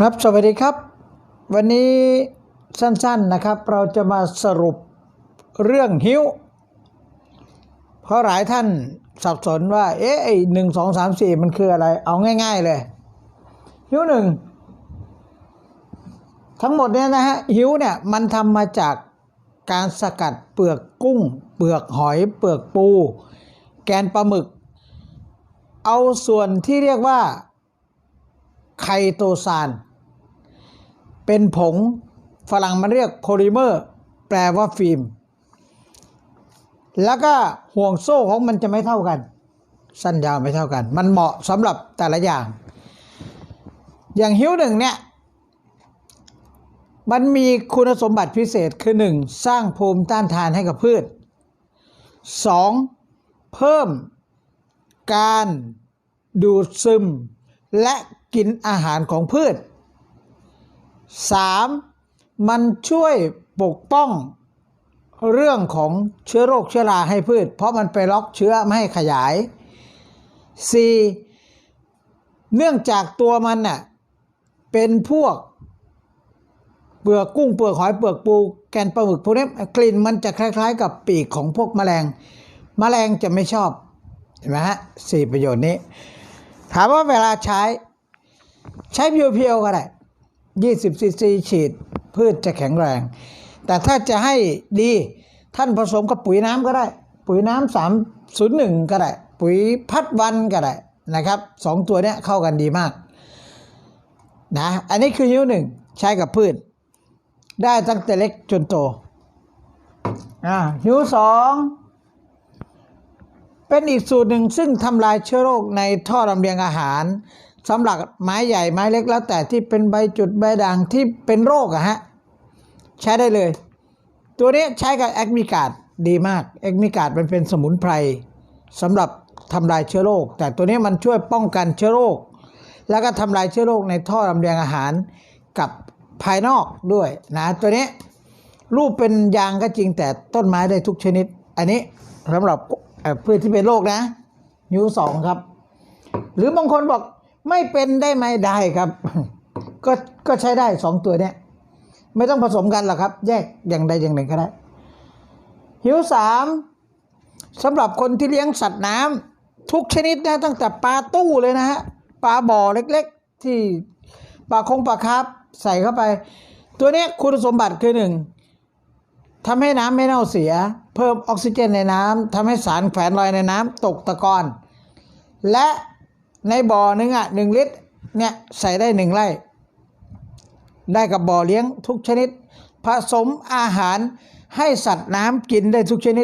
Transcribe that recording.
ครับสวัสดีครับ วันนี้สั้นๆนะครับ เราจะมาสรุปเรื่องหิวเพราะหลายท่านสับสนว่า เอ๊ะไอหนึ่งสองสามสี่มันคืออะไร เอาง่าย ๆ เลย หิวหนึ่งทั้งหมดเนี่ยนะฮะหิวเนี่ยมันทำมาจากการสกัดเปลือกกุ้ง เปลือกหอย เปลือกปู แกนปลาหมึก เอาส่วนที่เรียกว่า ไคโตซาน เป็นผงฝรั่งมันเรียกโพลิเมอร์ แปลว่าฟิล์ม แล้วก็ห่วงโซ่ของมันจะไม่เท่ากัน สั้นยาวไม่เท่ากัน มันเหมาะสำหรับแต่ละอย่าง อย่างหิวหนึ่งเนี่ยมันมีคุณสมบัติพิเศษคือ 1. สร้างภูมิต้านทานให้กับพืช 2. เพิ่มการดูดซึม และกินอาหารของพืช 3. มันช่วยปกป้องเรื่องของเชื้อโรคเชื้อราให้พืช เพราะมันไปล็อกเชื้อไม่ให้ขยาย 4. เนื่องจากตัวมันน่ะเป็นพวกเปลือกกุ้งเปลือกหอยเปลือกปูแกนปลาหมึกพวกนี้กลิ่นมันจะคล้าย ๆ กับปีกของพวกแมลง แมลงจะไม่ชอบเห็นไหมฮะสี่ประโยชน์นี้ ถามว่าเวลาใช้ ใช้เพียวๆก็ได้20ซีซีฉีด พืชจะแข็งแรง แต่ถ้าจะให้ดีท่านผสมกับปุ๋ยน้ำก็ได้ ปุ๋ยน้ำสามศูนย์หนึ่งก็ได้ ปุ๋ยพัดวันก็ได้นะครับสองตัวเนี้ยเข้ากันดีมากนะอันนี้คือยิ้วหนึ่งใช้กับพืช ได้ตั้งแต่เล็กจนโตอ่าหิวสอง เป็นอีกสูตรหนึ่งซึ่งทำลายเชื้อโรคในท่อลำเลียงอาหารสำหรับไม้ใหญ่ไม้เล็กแล้วแต่ที่เป็นใบจุดใบด่างที่เป็นโรคอะฮะใช้ได้เลย ตัวนี้ใช้กับแอคมิกาดดีมากแอคมิกาดมันเป็นสมุนไพรสำหรับทำลายเชื้อโรค แต่ตัวนี้มันช่วยป้องกันเชื้อโรค แล้วก็ทำลายเชื้อโรคในท่อลำเลียงอาหารกับภายนอกด้วยนะตัวนี้รูปเป็นยางก็จริงแต่ต้นไม้ได้ทุกชนิด อันนี้สำหรับ พืชที่เป็นโรคนะยูสองครับ หรือบางคนบอกไม่เป็นได้ไหมได้ครับ ก็ก็ใช้ได้สองตัวเนี้ยไม่ต้องผสมกันหรอกครับ แยกอย่างใดอย่างหนึ่งก็ได้หิวสามสำหรับคนที่เลี้ยงสัตว์น้ำทุกชนิดนะตั้งแต่ปลาตู้เลยนะฮะปลาบ่อเล็กๆ ที่ปลาคงปลาคาร์ฟใส่เข้าไป ตัวเนี้ยคุณสมบัติคือหนึ่ง ทำให้น้ำไม่เน่าเสีย เพิ่มออกซิเจนในน้ำทำให้สารแฝงลอยในน้ำตกตะกอน และในบ่อหนึ่งอะหนึ่งลิตรเนี่ยใส่ได้หนึ่งไร่ ได้กับบ่อเลี้ยงทุกชนิด ผสมอาหารให้สัตว์น้ำกินได้ทุกชนิด